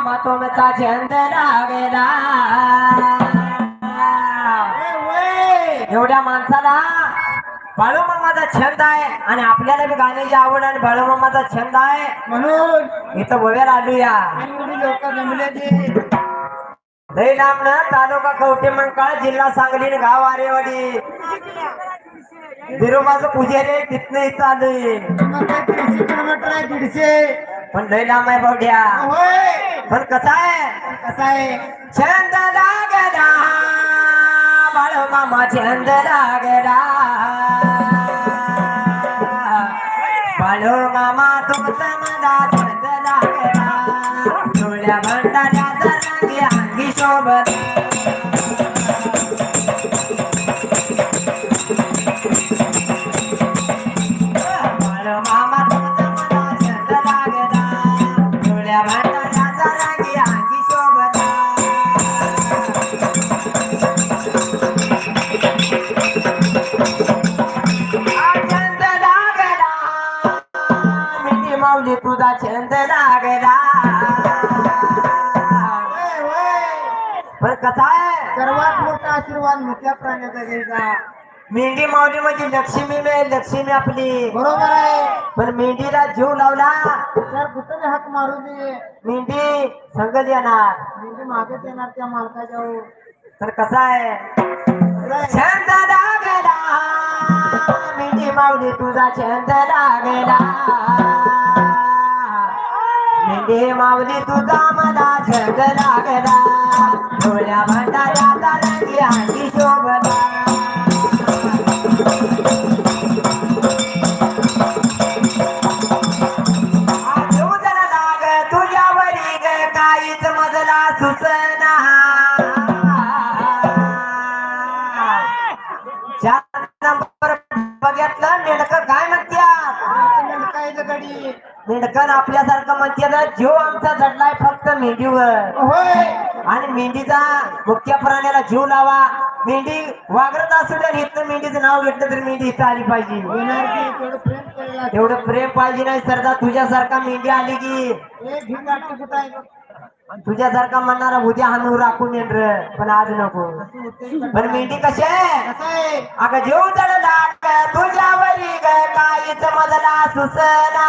तुमचा छंद लागला एवढ्या माणसाला बाळू मामाचा छंद आहे आणि आपल्याला बी गाण्याची आवड आणि बाळू मामाचा छंद आहे. म्हणून. इथं गोव्याला आलूया लोक जमले लई लांब ना तालुका कवटे मंकाळ जिल्हा सांगली गाव आरेवाडी. बिरोबाचं पुजारी तिथनं इथं आलोय. काय दीडशे. पण लई लांब आहे बावड्या होय. पण कसं आहे? कसं आहे? छंद लागला बाळू मामा छंद लागला बाळू मामा तुमचा मला छंद लागला डोळ्या भंडाऱ्याचा रंगी अंगी शोभत. लागला कसा आहे? सर्वात मोठा आशीर्वाद मोठ्या प्राण्याचा घ्यायचा मेंढी माऊली म्हणजे लक्ष्मी मे लक्ष्मी आपली. बरोबर आहे. पण मेंढीला जीव लावला? तर कुठं हात मारू दे. मेंढी संगत येणार. म्हणजे मागेच येणार त्या मालकाच्या. तर कसा आहे? छंद लागला मेंढी माऊली तुझा छंद लागला मेंढी माऊली तुझा मला जग लागला. डोळ्या भंडाऱ्याचा रंगी हाती शोभला. लाग तुझ्यावरी ग काहीच मजला सुचना. चार नंबर बघितलं नेमकं काय म्हणत्यात काय गडी? मेंढकन आपल्यासारखं म्हणते जीव आमचा जडलाय फक्त मेंढीवर. होय. आणि मेंढीचा मुख्य प्राण्याला जीव लावा. मेंढी वागरत असू द्या इथनं मेंढीचं नाव घेतलं तर मेंढी इथं आली पाहिजे. येणार एवढं प्रेम पाहिजे नाही सरदा तुझ्यासारखा मेंढी आली की. तुझ्यासारखा म्हणणारा उद्या हाणू राखून येण रे पण आज नको. पण मेंढी कशी आहे? अगं जीव जडला ग तुझ्यावरी ग काहीच मजला सुसना.